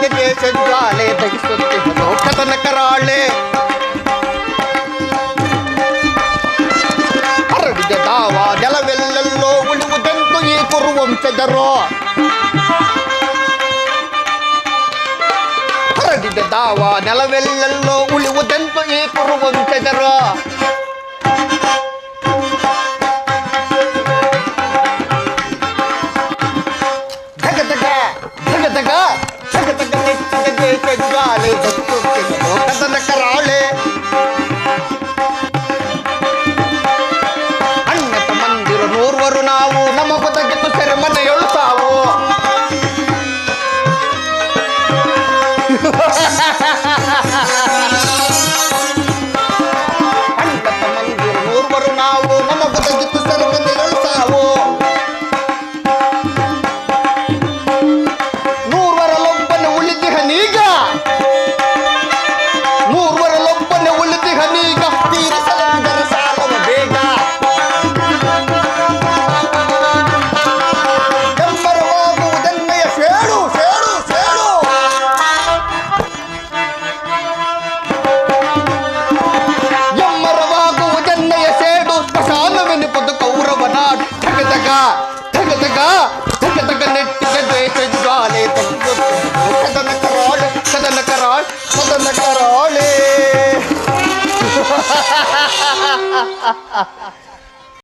ಗೆಜ್ಜೆ ಸಜ್ಜಾಲೆ ಬಗಿಸುತ್ತೆ ಲೋಕತನ ಕರಾಳೆ. ಹರಡಿದ ದಾವ ನೆಲವೆಲ್ಲೆಲ್ಲೋ ಉಳಿವುದೆಂದು ಈ ಕುರುವಂಶದರೋ. ಹರಡಿದ ದಾವ ನೆಲವೆಲ್ಲೆಲ್ಲೋ ಉಳಿವುದೆಂದು ಈ ಕುರುವಂಶದರೋ. ಜಗದಗ ಜಗದಗ ದೇಶ ಜ್ವಾಲೆ ದತ್ತುತ್ತಿನ ಲೋಕದನ ಕರಾಳೆ ಅಣ್ಣ ತಮ್ಮಂದಿರು ನೂರ್ವರು ನಾವು ನಮಗೊದಗಿತು ಸೆರೆಮನೆಯೊಳು ಸಾವು ha ha ha